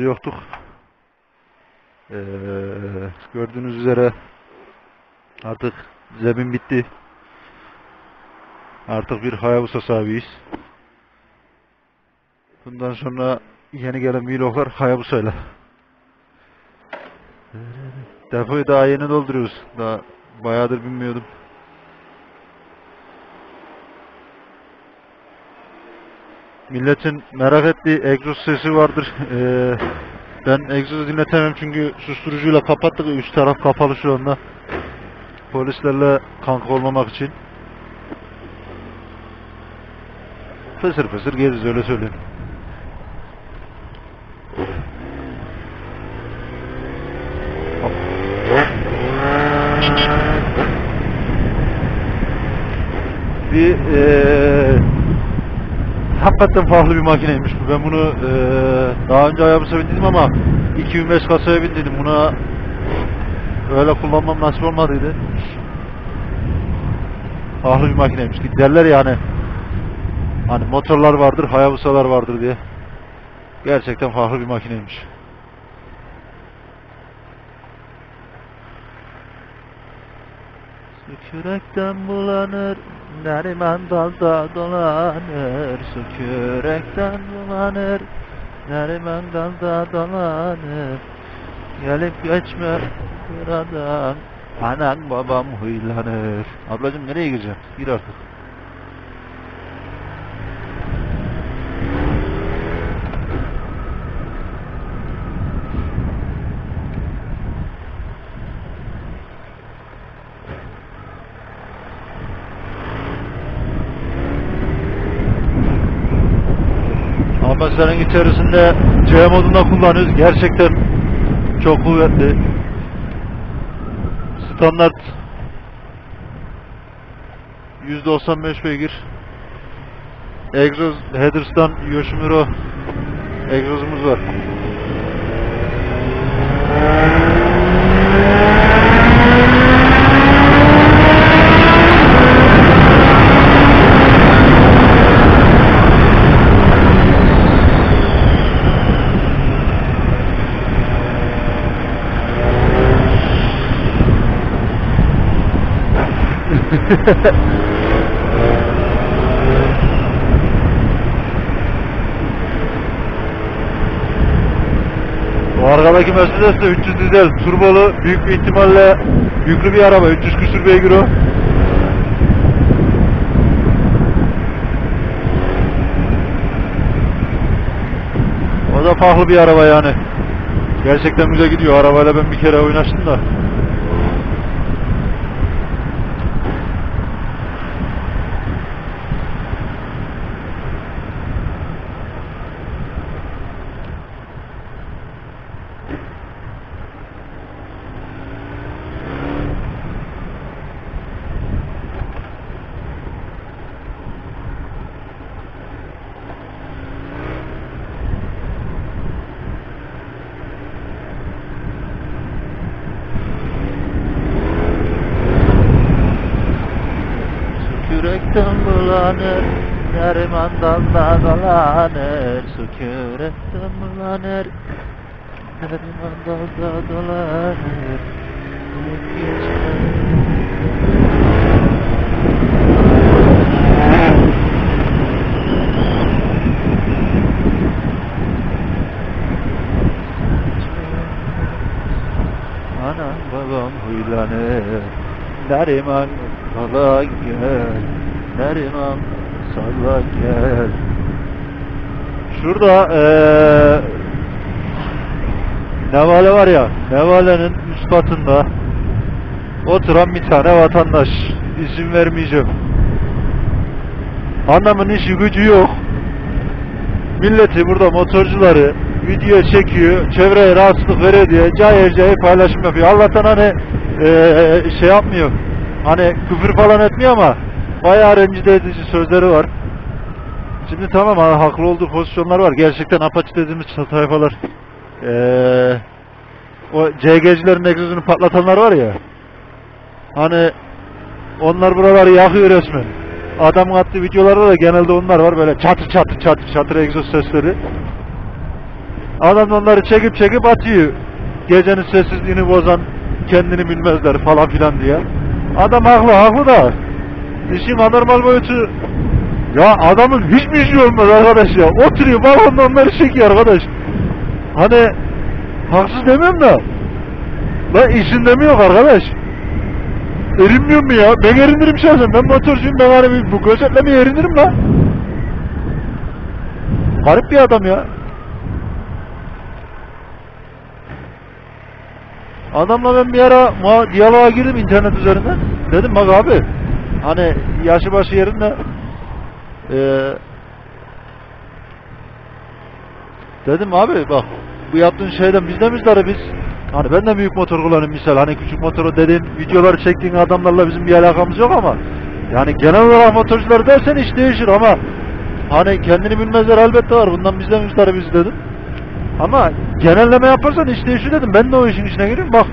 zamandır yoktuk. Ee, gördüğünüz üzere artık zemin bitti. Artık bir Hayabusa sahibiyiz. Bundan sonra yeni gelen vloglar Hayabusa'yla. Depoyu daha yeni dolduruyoruz. Daha bayağıdır binmiyordum. Milletin merak ettiği egzoz sesi vardır. Ee, ben egzoz dinletemem çünkü susturucuyla kapattık. Üst taraf kapalı şu anda. Polislerle kanka olmamak için. Fısır fısır gezeriz öyle söyleyeyim. Bir eee hakikaten farklı bir makineymiş bu. Ben bunu eee, daha önce ayağımıza bindirdim ama 2005 kasaya bindirdim. Buna öyle kullanmam nasip olmadıydı. Farklı bir makineymiş. Derler yani hani motorlar vardır, hayabusalar vardır diye. Gerçekten farklı bir makineymiş. Su kürekten bulanır, Neriman dalda dolanır. Su kürekten bulanır, Neriman dalda dolanır. Gelip geçme buradan, anan babam huylanır. Ablacım nereye gireceğim? Gir artık. Senin içerisinde C modunda kullanıyoruz. Gerçekten çok kuvvetli. Standart %95 beygir. Egzoz Headers'tan Yoshimuro egzozumuz var. Bu arkadaki Mercedes de 300 dizel turbolu büyük bir ihtimalle yüklü bir araba 300 küsür beygir o. O da farklı bir araba yani. Gerçekten güzel gidiyor. Arabayla ben bir kere oynaştım da. Su kürekten bulanır, Nerimandan da dolanır. Su kürekten bulanır, Nerimandan da dolanır. Gelip geçme. Anam babam huylanır Neriman salla gel Neriman salla gel Şurada eee Nevale var ya Nevale'nin üst katında Oturan bir tane vatandaş İsim vermeyeceğim Anlamın işi gücü yok Milleti burada motorcuları video çekiyor, çevreye rahatsızlık veriyor diye cayır cayır paylaşım yapıyor. Allah'tan hani eee, şey yapmıyor. Hani küfür falan etmiyor ama bayağı rencide edici sözleri var. Şimdi tamam ha, haklı olduğu pozisyonlar var. Gerçekten apaçı dediğimiz tayfalar eee o CG'cilerin egzozunu patlatanlar var ya hani onlar buraları yakıyor resmen. adamın attığı videolarda da genelde onlar var böyle çatır çatır çatır çatır egzoz sesleri. Adam onları çekip çekip atıyor. Gecenin sessizliğini bozan kendini bilmezler falan filan diye. Adam haklı haklı da işin anormal boyutu ya adamın hiçbir şey olmaz arkadaş ya. Oturuyor balonda onları çekiyor arkadaş. Hani haksız demiyorum da lan işinde mi yok arkadaş? Erinmiyor mu ya? Ben erinirim şahsen. Ben motorcuyum. Ben hani bu gözetlemeye erinirim lan. Garip bir adam ya. Adamla ben bir ara diyaloğa girdim internet üzerinden. Dedim bak abi hani yaşı başı yerinde eee dedim abi bak bu yaptığın şeyden biz de müzdarı biz hani ben de büyük motor kullanıyorum misal hani küçük motoru dediğin videoları çektiğin adamlarla bizim bir alakamız yok ama yani genel olarak motorcular dersen iş değişir ama hani kendini bilmezler elbette var bundan biz de müzdarı biz dedim ama genelleme yaparsan iş değişir dedim. Ben de o işin içine giriyorum. Bak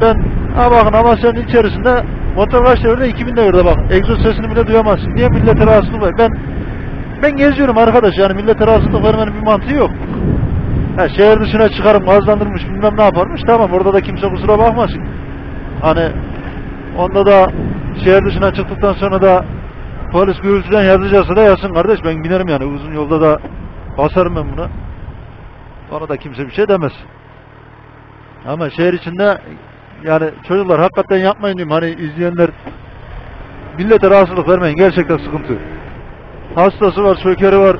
ben ha bakın Amasya'nın içerisinde motor kaç devirde 2000 devirde bak. Egzoz sesini bile duyamazsın. Niye millete rahatsızlık var? Ben ben geziyorum arkadaş yani millete rahatsızlık vermenin bir mantığı yok. Ha, şehir dışına çıkarım gazlandırmış bilmem ne yaparmış tamam orada da kimse kusura bakmasın. Hani onda da şehir dışına çıktıktan sonra da polis gürültüden yazacaksa da yazsın kardeş ben binerim yani uzun yolda da basarım ben buna. Ona da kimse bir şey demez. Ama şehir içinde yani çocuklar hakikaten yapmayın diyeyim. Hani izleyenler millete rahatsızlık vermeyin. Gerçekten sıkıntı. Hastası var, şökeri var.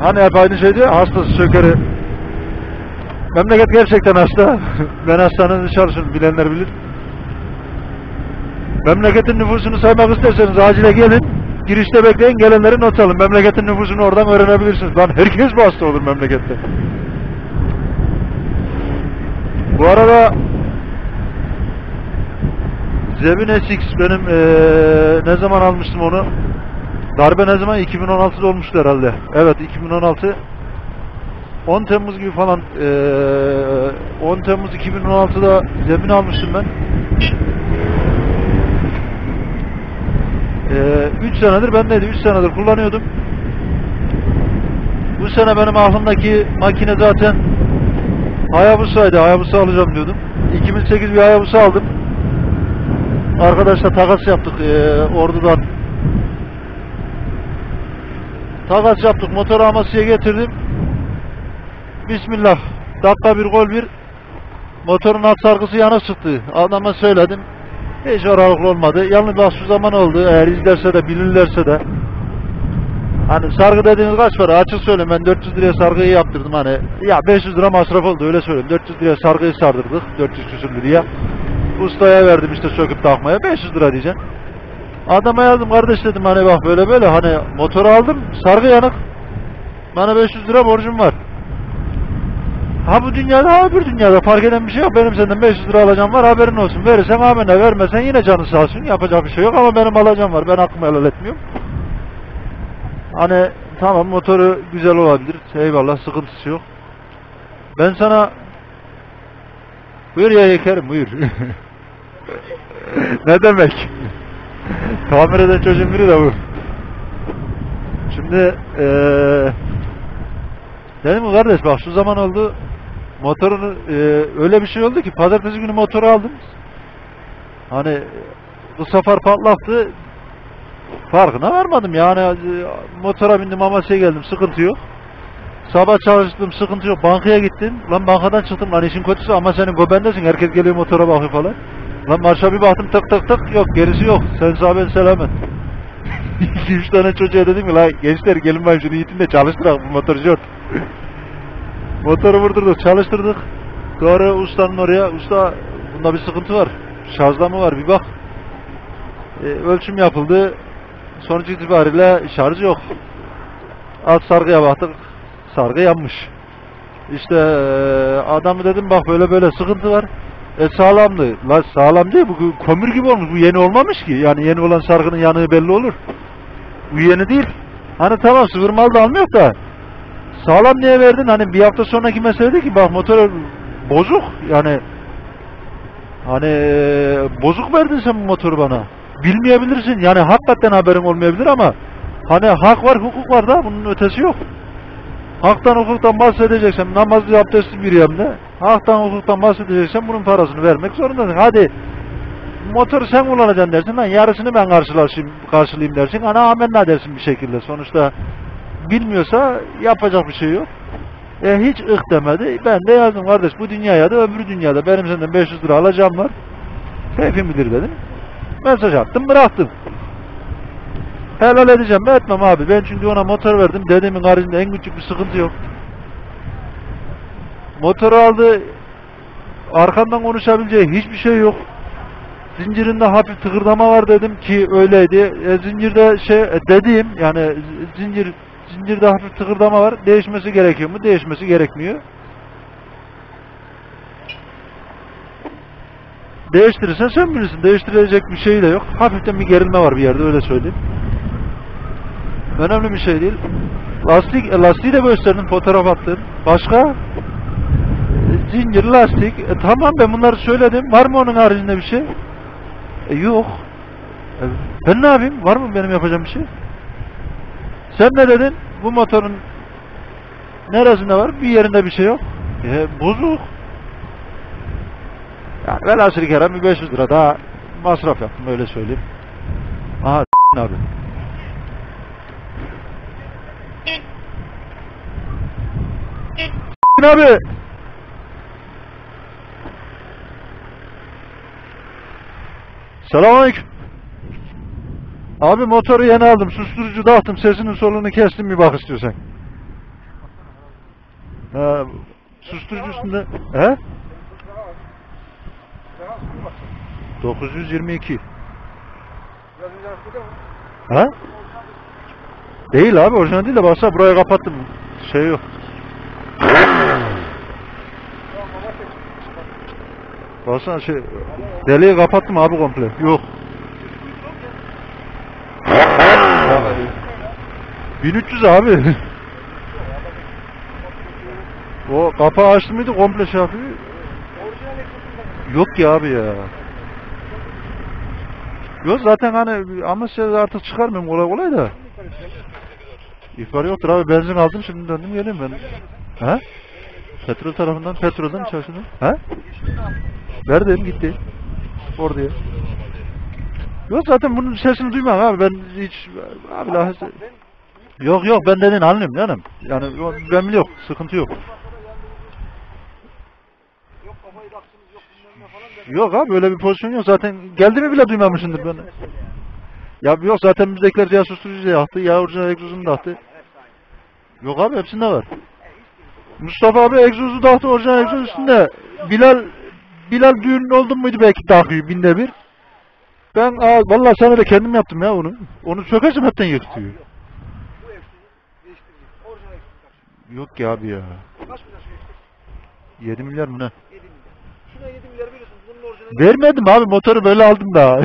Hani hep aynı şey diyor. Hastası, şökeri. Memleket gerçekten hasta. ben hastanede çalışıyorum. Bilenler bilir. Memleketin nüfusunu saymak isterseniz acile gelin. Girişte bekleyin. Gelenleri not alın. Memleketin nüfusunu oradan öğrenebilirsiniz. Lan herkes bu hasta olur memlekette. Bu arada Zebin SX benim eee, ne zaman almıştım onu? Darbe ne zaman? 2016'da olmuştu herhalde. Evet 2016. 10 Temmuz gibi falan eee 10 Temmuz 2016'da Zebin almıştım ben. 3 senedir bendeydi. 3 senedir kullanıyordum. Bu sene benim aklımdaki makine zaten Hayabusa'ydı. Hayabusa alacağım diyordum. 2008 bir Hayabusa aldım. Arkadaşla takas yaptık eee, Ordu'dan. Takas yaptık. Motoru Amasya'ya getirdim. Bismillah. Dakika bir gol bir. Motorun alt sargısı yana çıktı. Adama söyledim. Hiç oralıklı olmadı. Yalnız şu zaman oldu. Eğer izlerse de bilirlerse de. Hani sargı dediğiniz kaç para? Açık söyleyeyim ben 400 liraya sargıyı yaptırdım hani. Ya 500 lira masraf oldu öyle söyleyeyim. 400 liraya sargıyı sardırdık. 400 küsür liraya. Ustaya verdim işte söküp takmaya. 500 lira diyeceğim. Adama yazdım kardeş dedim hani bak böyle böyle hani motoru aldım sargı yanık. Bana 500 lira borcum var. Ha bu dünyada ha öbür dünyada fark eden bir şey yok. Benim senden 500 lira alacağım var haberin olsun. Verirsen amenna vermesen yine canı sağ olsun. Yapacak bir şey yok ama benim alacağım var. Ben hakkımı helal etmiyorum. Hani tamam motoru güzel olabilir. Eyvallah sıkıntısı yok. Ben sana Buyur ya yekerim buyur. ne demek? Tamir eden çocuğun biri de bu. Şimdi eee dedim mi kardeş bak şu zaman oldu motorunu eee, öyle bir şey oldu ki pazartesi günü motoru aldım. Hani bu sefer patlattı farkına varmadım yani e, motora bindim Amasya'ya geldim sıkıntı yok. Sabah çalıştım sıkıntı yok bankaya gittim lan bankadan çıktım lan işin kötüsü ama senin gobendesin herkes geliyor motora bakıyor falan. Lan marşa bir baktım tık tık tık yok gerisi yok sen sağ ben selamet. 2-3 tane çocuğa dedim ki la gençler gelin ben şunu yitin de çalıştırak bu motor jort. Motoru vurdurduk çalıştırdık. Sonra ustanın oraya usta bunda bir sıkıntı var. Şarjda mı var bir bak. E, ölçüm yapıldı. Sonuç itibariyle şarj yok. Alt sargıya baktık. Sargı yanmış. İşte eee, adamı dedim bak böyle böyle sıkıntı var. E sağlamdı. La sağlam değil bu kömür gibi olmuş. Bu yeni olmamış ki. Yani yeni olan sargının yanığı belli olur. Bu yeni değil. Hani tamam sıfır da almıyor da. Sağlam niye verdin? Hani bir hafta sonraki mesele değil ki bak motor bozuk. Yani hani eee, bozuk verdin sen bu motoru bana. bilmeyebilirsin. Yani hakikaten haberin olmayabilir ama hani hak var, hukuk var da bunun ötesi yok. Haktan hukuktan bahsedeceksen namazlı abdestli bir yemde haktan hukuktan bahsedeceksen bunun parasını vermek zorundasın. Hadi motoru sen kullanacaksın dersin lan yarısını ben karşılaşayım, karşılayayım dersin. Ana amenna dersin bir şekilde. Sonuçta bilmiyorsa yapacak bir şey yok. E hiç ıh demedi. Ben de yazdım kardeş bu dünyaya da öbür dünyada benim senden 500 lira alacağım var. Keyfim bilir dedim. Mesaj attım bıraktım. Helal edeceğim mi etmem abi. Ben çünkü ona motor verdim. Dedemin haricinde en küçük bir sıkıntı yok. Motoru aldı. Arkamdan konuşabileceği hiçbir şey yok. Zincirinde hafif tıkırdama var dedim ki öyleydi. E, zincirde şey e, dediğim yani zincir zincirde hafif tıkırdama var. Değişmesi gerekiyor mu? Değişmesi gerekmiyor. Değiştirirsen sen bilirsin. Değiştirilecek bir şey de yok. Hafiften bir gerilme var bir yerde öyle söyleyeyim. Önemli bir şey değil. Lastik, e, lastiği de gösterdim fotoğraf attım. Başka? Zincir, lastik. E, tamam ben bunları söyledim. Var mı onun haricinde bir şey? E, yok. E, ben ne yapayım? Var mı benim yapacağım bir şey? Sen ne dedin? Bu motorun neresinde var? Bir yerinde bir şey yok. E, bozuk. Yani velhasıl kelam bir 500 lira daha masraf yaptım öyle söyleyeyim. Aha abi. abi. Selamünaleyküm. Abi motoru yeni aldım. Susturucu dağıttım. Sesinin solunu kestim bir bak istiyorsan. Ha, susturucu üstünde. He? 922. Ha? Değil abi orijinal değil de baksana buraya kapattım. Şey yok. Baksana şey deliği kapattım abi komple. Yok. 1300 abi. o kapağı açtı mıydı komple şey yapıyor. Yok ya abi ya. Yok zaten hani Amasya'da artık çıkarmıyorum kolay kolay da. İhbar yoktur abi benzin aldım şimdi döndüm geliyorum ben. He? Petrol tarafından petrolden çalışıyorum. He? Neredeyim gitti. Orada ya. Yok zaten bunun sesini duymam abi ben hiç abi lahası. Yok yok ben dedin anlıyorum canım. Yani ben biliyorum sıkıntı yok. Yok abi böyle bir pozisyon yok zaten geldi mi bile duymamışındır ben. Ya yok zaten bizdekiler ya susturucu da yaktı ya orijinal egzozunu da yaktı. Yok abi hepsinde var. Mustafa abi egzozu da yaktı orijinal egzoz üstünde. Bilal Bilal düğün oldu muydu belki takıyor binde bir. Ben aa, vallahi sana da kendim yaptım ya onu. Onu sökersem hepten yıkıyor. Yok ya abi ya. Kaç milyar şey 7 milyar mı ne? 7 milyar. Şuna 7 milyar veriyorsun. Bunun orijinali. Vermedim abi motoru böyle aldım daha. Ha,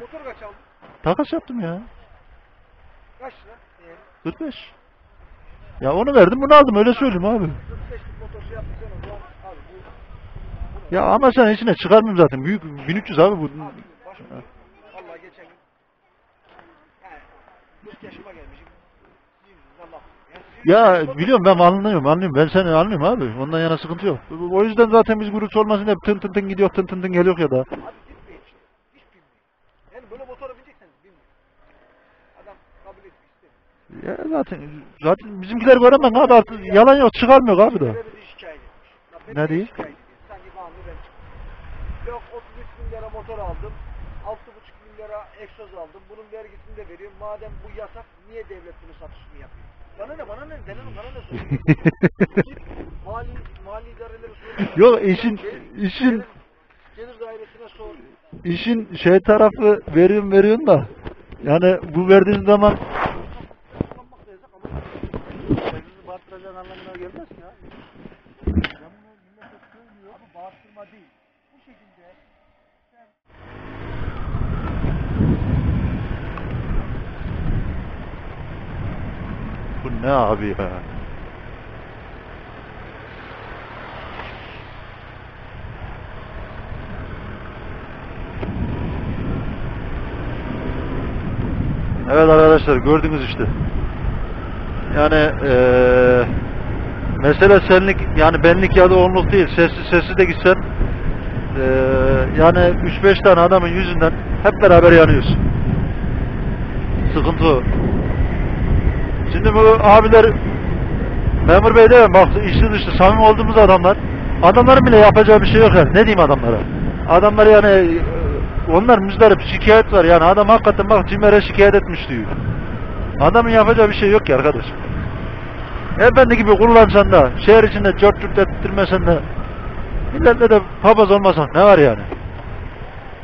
motor kaç aldın? Takas yaptım ya. Kaç lira? Yani 45. Ya onu verdim bunu aldım öyle söyleyeyim abi. 45'lik motor şey yaptıysan o zaman abi bu Ya ama sen içine çıkarmayayım zaten. Büyük 1300 abi bu. abi. Vallahi geçen gün yani 40 yaşıma gelmişim. Sizin yüzünüzden laf. Yani sizin Ya biliyorum ben anlıyorum anlıyorum. Ben seni anlıyorum abi. Ondan yana sıkıntı yok. O yüzden zaten biz grup olmasın hep tın tın tın gidiyor tın tın tın geliyor ya da. Ya zaten zaten bizimkiler göremem abi artık yalan yok çıkarmıyor abi beni Ne de diyor? şikayet ediyor. Sanki bağımlı ben çıktım. Yok 33 bin lira motor aldım. 6,5 bin lira egzoz aldım. Bunun vergisini de veriyorum. Madem bu yasak niye devlet bunu satışını yapıyor? Bana ne bana ne denen bana ne mali, mali idarelere sor. Yok işin Gelir- işin Gelir, dairesine sor. işin şey tarafı veriyorum veriyorsun da yani bu verdiğin zaman Kullanmak da yasak ama vergisi bağırtıracağın anlamına gelmez ki abi. Abi bağırtırma değil. Bu şekilde bu ne abi ya? Evet arkadaşlar gördünüz işte. Yani eee mesele senlik yani benlik ya da onluk değil. Sessiz sessiz de gitsen eee yani 3-5 tane adamın yüzünden hep beraber yanıyoruz. Sıkıntı o. Şimdi bu abiler Memur Bey değil mi? Bak içli dışlı samimi olduğumuz adamlar. Adamların bile yapacağı bir şey yok yani. Ne diyeyim adamlara? Adamlar yani e, onlar müzdarip şikayet var yani adam hakikaten bak Cimer'e şikayet etmiş diyor. Adamın yapacağı bir şey yok ki arkadaş. Efendi gibi kullansan da şehir içinde cört cürt ettirmesen de milletle de papaz olmasan ne var yani?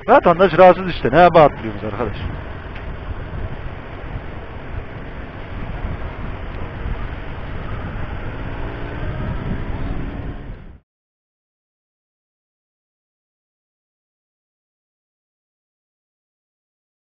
Vatandaş rahatsız işte ne yapabiliyoruz arkadaş.